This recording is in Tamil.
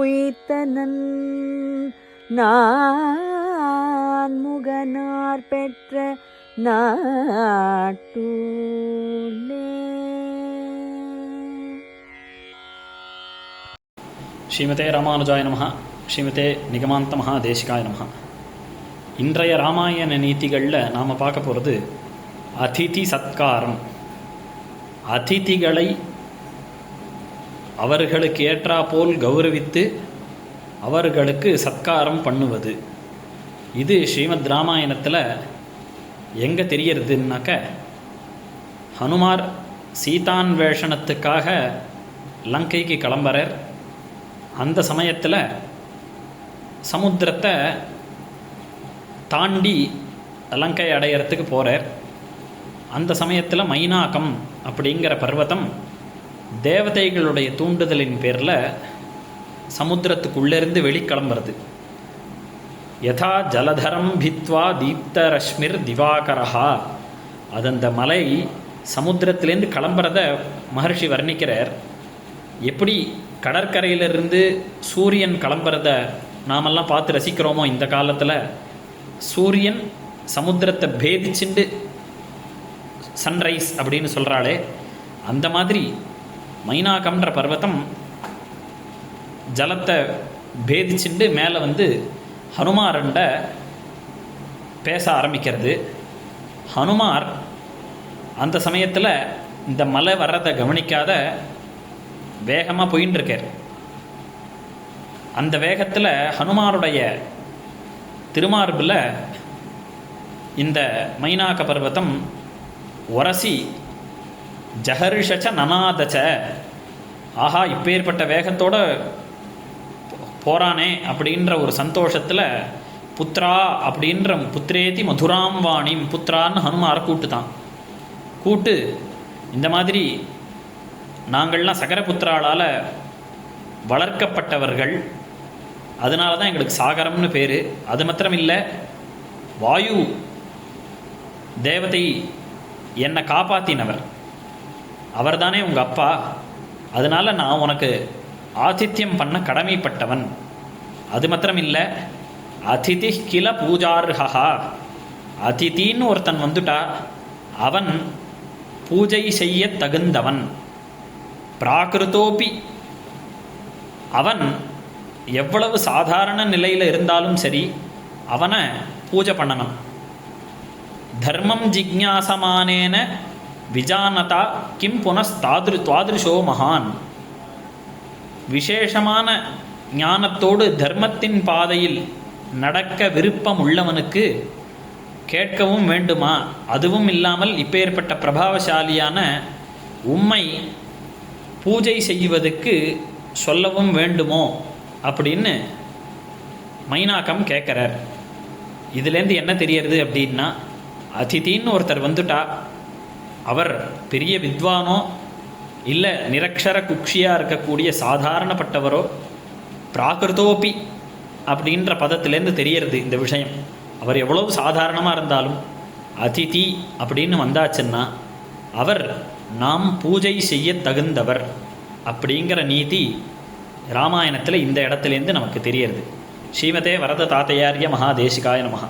உயிர்த்தனன் நான் முகனார் பெற்ற நாட்டூலே ஸ்ரீமதே ராமானுஜாய நமஹ ஸ்ரீமதே நிகமாந்த மகா தேசிகாய நமஹ. இன்றைய ராமாயண நீதிகளில் நாம் பார்க்க போகிறது அதிதி சத்காரம். அதிதிகளை அவர்களுக்கு ஏற்றாப்போல் கௌரவித்து அவர்களுக்கு சத்காரம் பண்ணுவது. இது ஸ்ரீமத் ராமாயணத்தில் எங்கே தெரியறதுனாக்க ஹனுமார் சீதான்வேஷணத்துக்காக லங்கைக்கு கிளம்புறார். அந்த சமயத்தில் சமுத்திரத்தை தாண்டி லங்கை அடையிறதுக்கு போகிறார் அந்த சமயத்தில் மைனாக்கம் அப்படிங்கிற பர்வதம் தேவதைகளுடைய தூண்டுதலின் பேரில் சமுத்திரத்துக்குள்ளேருந்து வெளிக்கிளம்புறது யதா ஜலதரம் பித்வா தீப்தரஷ்மிர் திவாகரஹா. அது அந்த மலை சமுத்திரத்திலேருந்து கிளம்புறத மகர்ஷி வர்ணிக்கிறார். எப்படி கடற்கரையிலிருந்து சூரியன் கிளம்புறத நாமெல்லாம் பார்த்து ரசிக்கிறோமோ இந்த காலத்தில்? சூரியன் சமுத்திரத்தை பேதிச்சுண்டு சன்ரைஸ் அப்படின்னு சொல்கிறாளே அந்த மாதிரி மைனாகம்ன்ற பர்வத்தம் ஜலத்தை பேதிச்சுண்டு மேலே வந்து ஹனுமாரண்ட பேச ஆரம்பிக்கிறது. ஹனுமார் அந்த சமயத்தில் இந்த மலை வர்றதை கவனிக்காத வேகமாக போயின்னு இருக்கார் அந்த வேகத்தில் ஹனுமாருடைய திருமார்பில் இந்த மைனாக பர்வத்தம் உரசி ஜஹர்ஷச்ச நனாதச்ச ஆஹா இப்பேற்பட்ட வேகத்தோட போறானே அப்படின்ற ஒரு சந்தோஷத்தில் புத்ரா அப்படின்ற புத்திரேதி மதுராம் வாணிம் புத்ரான்னு ஹனுமாரை கூட்டுதான். கூட்டு இந்த மாதிரி நாங்கள்லாம் சகரபுத்திராளால் வளர்க்கப்பட்டவர்கள். அதனால தான் எங்களுக்கு சாகரம்னு பேர். அது மாத்திரம் இல்லை வாயு தேவதை என்னை அவர்தானே உங்கள் அப்பா? அதனால் நான் உனக்கு ஆதித்யம் பண்ண கடமைப்பட்டவன். அது மாத்திரம் இல்லை அதிதி கில பூஜார்ஹா அதிதின்னு ஒருத்தன் வந்துட்டா அவன் பூஜை செய்ய தகுந்தவன். பிராகிருதோபி. அவன் எவ்வளவு சாதாரண நிலையில் இருந்தாலும் சரி அவனை பூஜை பண்ணணும். தர்மம் ஜிக்யாசமானேன விஜானதா கிம் புனஸ்தாதிரு துவாதிருஷோ மகான். விசேஷமான ஞானத்தோடு தர்மத்தின் பாதையில் நடக்க விருப்பம் உள்ளவனுக்கு கேட்கவும் வேண்டுமா? அதுவும் இல்லாமல் இப்பேற்பட்ட பிரபாவசாலியான உம்மை பூஜை செய்வதற்கு சொல்லவும் வேண்டுமோ? அப்படின்னு மைனாக்கம் கேட்குறார். இதுலேருந்து என்ன தெரியறது அப்படின்னா அதிதின்னு ஒருத்தர் வந்துட்டா அவர் பெரிய வித்வானோ இல்லை நிரக்ஷர குக்ஷியாக இருக்கக்கூடிய சாதாரணப்பட்டவரோ? பிராகிருதோபி அப்படின்ற பதத்திலேருந்து தெரியறது இந்த விஷயம். அவர் எவ்வளவு சாதாரணமாக இருந்தாலும் அதிதி அப்படின்னு வந்தாச்சுன்னா அவர் நாம் பூஜை செய்ய தகுந்தவர் அப்படிங்கிற நீதி ராமாயணத்தில் இந்த இடத்துலேருந்து நமக்கு தெரியறது. ஸ்ரீமதே வரத தாத்தையாரிய மகாதேசிகாய நமகா